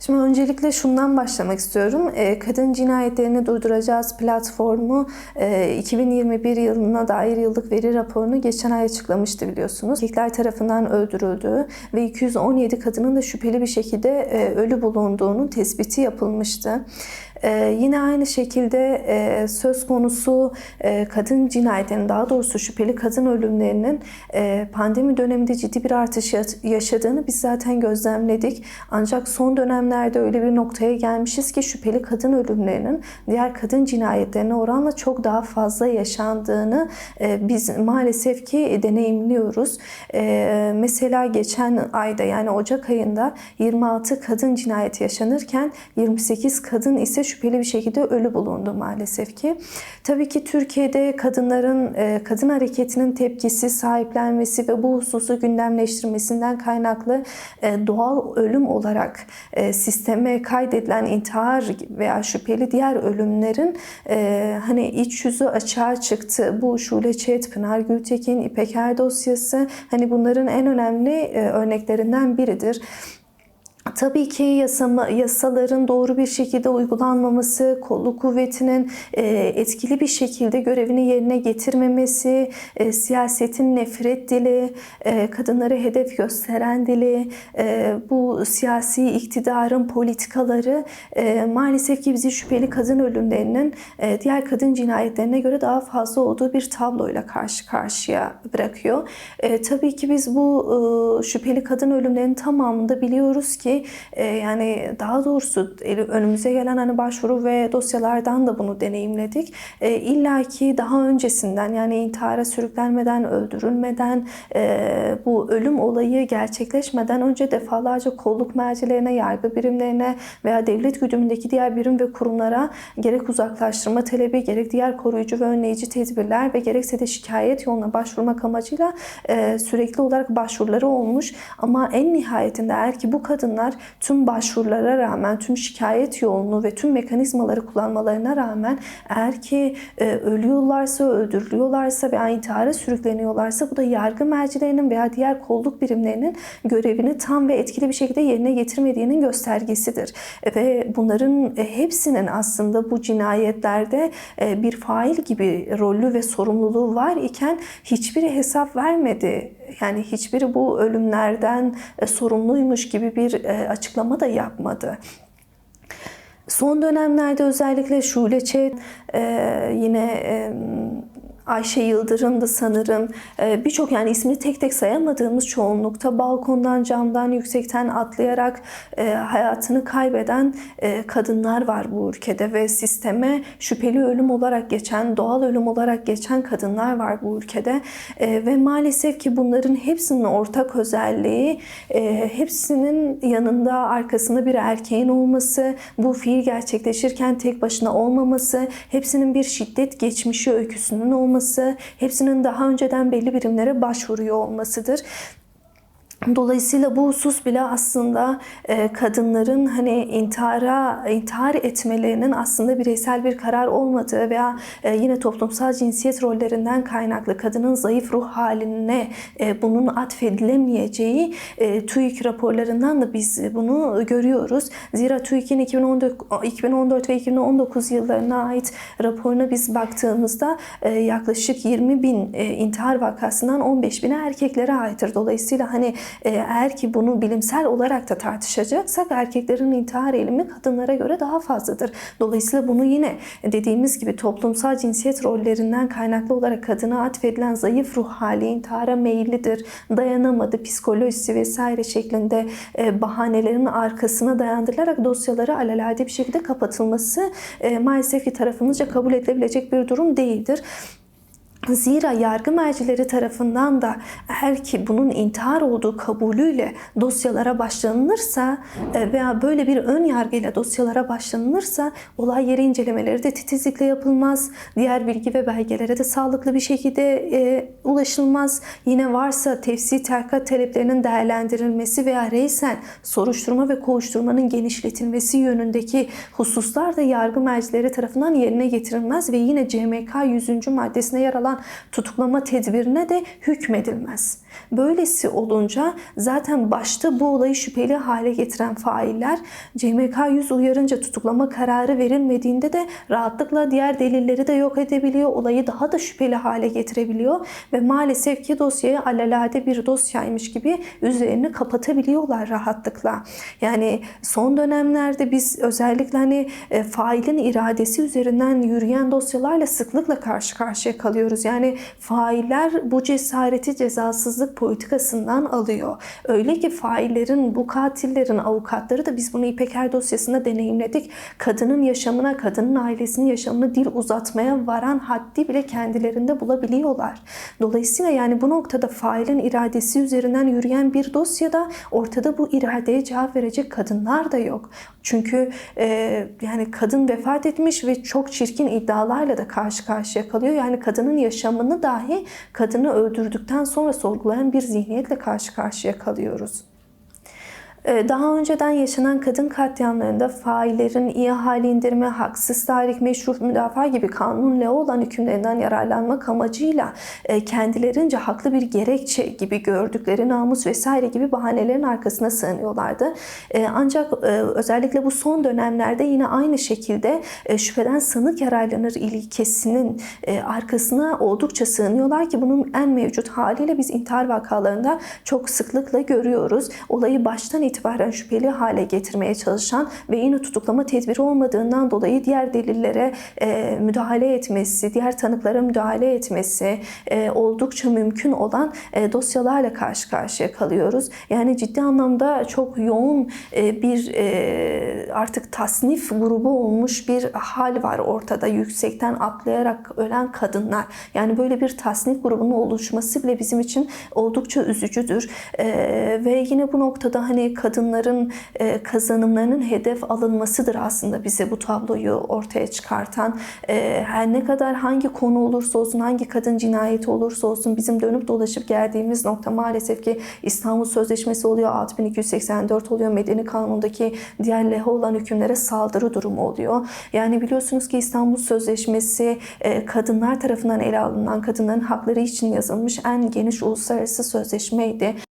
Şimdi öncelikle şundan başlamak istiyorum. Ee, Kadın cinayetlerini durduracağız platformu e, 2021 yılına dair yıllık veri raporunu geçen ay açıklamıştı biliyorsunuz. Erkekler tarafından öldürüldüğü ve 217 kadının da şüpheli bir şekilde e, ölü bulunduğunun tespiti yapılmıştı. Ee, yine aynı şekilde e, söz konusu e, kadın cinayetlerinin daha doğrusu şüpheli kadın ölümlerinin e, pandemi döneminde ciddi bir artış ya- yaşadığını biz zaten gözlemledik. Ancak son dönemlerde öyle bir noktaya gelmişiz ki şüpheli kadın ölümlerinin diğer kadın cinayetlerine oranla çok daha fazla yaşandığını e, biz maalesef ki deneyimliyoruz. E, mesela geçen ayda yani Ocak ayında 26 kadın cinayeti yaşanırken 28 kadın ise şüpheli bir şekilde ölü bulundu maalesef ki. Tabii ki Türkiye'de kadınların e, kadın hareketinin tepkisi, sahiplenmesi ve bu hususu gündemleştirmesinden kaynaklı e, doğal ölüm olarak e, sisteme kaydedilen intihar veya şüpheli diğer ölümlerin hani iç yüzü açığa çıktı. Bu Şule Çet, Pınar Gültekin, İpeker dosyası hani bunların en önemli örneklerinden biridir. Tabii ki yasama, yasaların doğru bir şekilde uygulanmaması, kolluk kuvvetinin e, etkili bir şekilde görevini yerine getirmemesi, e, siyasetin nefret dili, e, kadınları hedef gösteren dili, bu siyasi iktidarın politikaları maalesef ki bizi şüpheli kadın ölümlerinin diğer kadın cinayetlerine göre daha fazla olduğu bir tabloyla karşı karşıya bırakıyor. Tabii ki biz bu şüpheli kadın ölümlerinin tamamında biliyoruz ki e, yani daha doğrusu önümüze gelen hani başvuru ve dosyalardan da bunu deneyimledik. E, İlla ki daha öncesinden yani intihara sürüklenmeden, öldürülmeden, e, bu ölüm olayı gerçekleşmeden önce defalarca kolluk mercilerine, yargı birimlerine veya devlet güdümündeki diğer birim ve kurumlara gerek uzaklaştırma talebi, gerek diğer koruyucu ve önleyici tedbirler ve gerekse de şikayet yoluna başvurmak amacıyla e, sürekli olarak başvuruları olmuş. Ama en nihayetinde eğer ki bu kadınlar tüm başvurulara rağmen, tüm şikayet yolunu ve tüm mekanizmaları kullanmalarına rağmen eğer ki e, ölüyorlarsa, öldürülüyorlarsa veya intihara sürükleniyorlarsa bu da yargı mercilerinin veya diğer kolluk birimlerinin görevini tam ve etkili bir şekilde yerine getirmediğinin göstergesidir. E, Ve bunların e, hepsinin aslında bu cinayetlerde e, bir fail gibi rolü ve sorumluluğu var iken hiçbiri hesap vermedi. Yani hiçbiri bu ölümlerden e, sorumluymuş gibi bir e, açıklama da yapmadı. Son dönemlerde özellikle Şule Çet, e, yine Ayşe Yıldırım da sanırım e, birçok yani ismini tek tek sayamadığımız çoğunlukta balkondan camdan yüksekten atlayarak e, hayatını kaybeden e, kadınlar var bu ülkede ve sisteme şüpheli ölüm olarak geçen, doğal ölüm olarak geçen kadınlar var bu ülkede. Ve maalesef ki bunların hepsinin ortak özelliği hepsinin yanında arkasında bir erkeğin olması, bu fiil gerçekleşirken tek başına olmaması, hepsinin bir şiddet geçmişi öyküsünün olması, hepsinin daha önceden belli birimlere başvuruyor olmasıdır. Dolayısıyla bu husus bile aslında e, kadınların hani intihara intihar etmelerinin aslında bireysel bir karar olmadığı veya e, yine toplumsal cinsiyet rollerinden kaynaklı kadının zayıf ruh haline e, bunun atfedilemeyeceği TÜİK raporlarından da biz bunu görüyoruz. Zira TÜİK'in 2014, 2014 ve 2019 yıllarına ait raporuna biz baktığımızda yaklaşık 20 bin intihar vakasından 15 bine erkeklere aittir. Dolayısıyla hani eğer ki bunu bilimsel olarak da tartışacaksak erkeklerin intihar eğilimi kadınlara göre daha fazladır. Dolayısıyla bunu yine dediğimiz gibi toplumsal cinsiyet rollerinden kaynaklı olarak kadına atfedilen zayıf ruh hali intihara meyillidir, dayanamadı, psikolojisi vesaire şeklinde e, bahanelerin arkasına dayandırılarak dosyaları alelade bir şekilde kapatılması e, maalesef ki tarafımızca kabul edilebilecek bir durum değildir. Zira yargı mercileri tarafından da eğer ki bunun intihar olduğu kabulüyle dosyalara başlanılırsa e, veya böyle bir ön yargıyla dosyalara başlanılırsa olay yeri incelemeleri de titizlikle yapılmaz. Diğer bilgi ve belgelere de sağlıklı bir şekilde e, ulaşılmaz. Yine varsa tefsir terkat taleplerinin değerlendirilmesi veya reysen soruşturma ve kovuşturmanın genişletilmesi yönündeki hususlar da yargı mercileri tarafından yerine getirilmez ve yine CMK 100. maddesine yer alan alınan tutuklama tedbirine de hükmedilmez. Böylesi olunca zaten başta bu olayı şüpheli hale getiren failler CMK 100 uyarınca tutuklama kararı verilmediğinde de rahatlıkla diğer delilleri de yok edebiliyor. Olayı daha da şüpheli hale getirebiliyor ve maalesef ki dosyayı alelade bir dosyaymış gibi üzerini kapatabiliyorlar rahatlıkla. Yani son dönemlerde biz özellikle hani e, failin iradesi üzerinden yürüyen dosyalarla sıklıkla karşı karşıya kalıyoruz. Yani failler bu cesareti cezasızlık politikasından alıyor. Öyle ki faillerin, bu katillerin avukatları da biz bunu İpeker dosyasında deneyimledik. Kadının yaşamına, kadının ailesinin yaşamına dil uzatmaya varan haddi bile kendilerinde bulabiliyorlar. Dolayısıyla yani bu noktada failin iradesi üzerinden yürüyen bir dosyada ortada bu iradeye cevap verecek kadınlar da yok. Çünkü e, yani kadın vefat etmiş ve çok çirkin iddialarla da karşı karşıya kalıyor. Yani kadının yaşamını dahi kadını öldürdükten sonra sorgulayan bir zihniyetle karşı karşıya kalıyoruz. Ee, Daha önceden yaşanan kadın katliamlarında faillerin iyi hali indirme, haksız tahrik, meşru müdafaa gibi kanun leo olan hükümlerinden yararlanmak amacıyla e, kendilerince haklı bir gerekçe gibi gördükleri namus vesaire gibi bahanelerin arkasına sığınıyorlardı. E, Ancak e, özellikle bu son dönemlerde yine aynı şekilde şüpheden sanık yararlanır ilkesinin arkasına oldukça sığınıyorlar ki bunun en mevcut haliyle biz intihar vakalarında çok sıklıkla görüyoruz. Olayı baştan itibaren şüpheli hale getirmeye çalışan ve yine tutuklama tedbiri olmadığından dolayı diğer delillere e, müdahale etmesi, diğer tanıklara müdahale etmesi e, oldukça mümkün olan e, dosyalarla karşı karşıya kalıyoruz. Yani ciddi anlamda çok yoğun e, bir e, artık tasnif grubu olmuş bir hal var ortada. Yüksekten atlayarak ölen kadınlar. Yani böyle bir tasnif grubunun oluşması bile bizim için oldukça üzücüdür. E, ve yine bu noktada hani kadınların e, kazanımlarının hedef alınmasıdır aslında bize bu tabloyu ortaya çıkartan. E, her ne kadar hangi konu olursa olsun, hangi kadın cinayeti olursa olsun bizim dönüp dolaşıp geldiğimiz nokta maalesef ki İstanbul Sözleşmesi oluyor, 6284 oluyor, Medeni Kanun'daki diğer lehe olan hükümlere saldırı durumu oluyor. Yani biliyorsunuz ki İstanbul Sözleşmesi e, kadınlar tarafından ele alınan kadınların hakları için yazılmış en geniş uluslararası sözleşmeydi.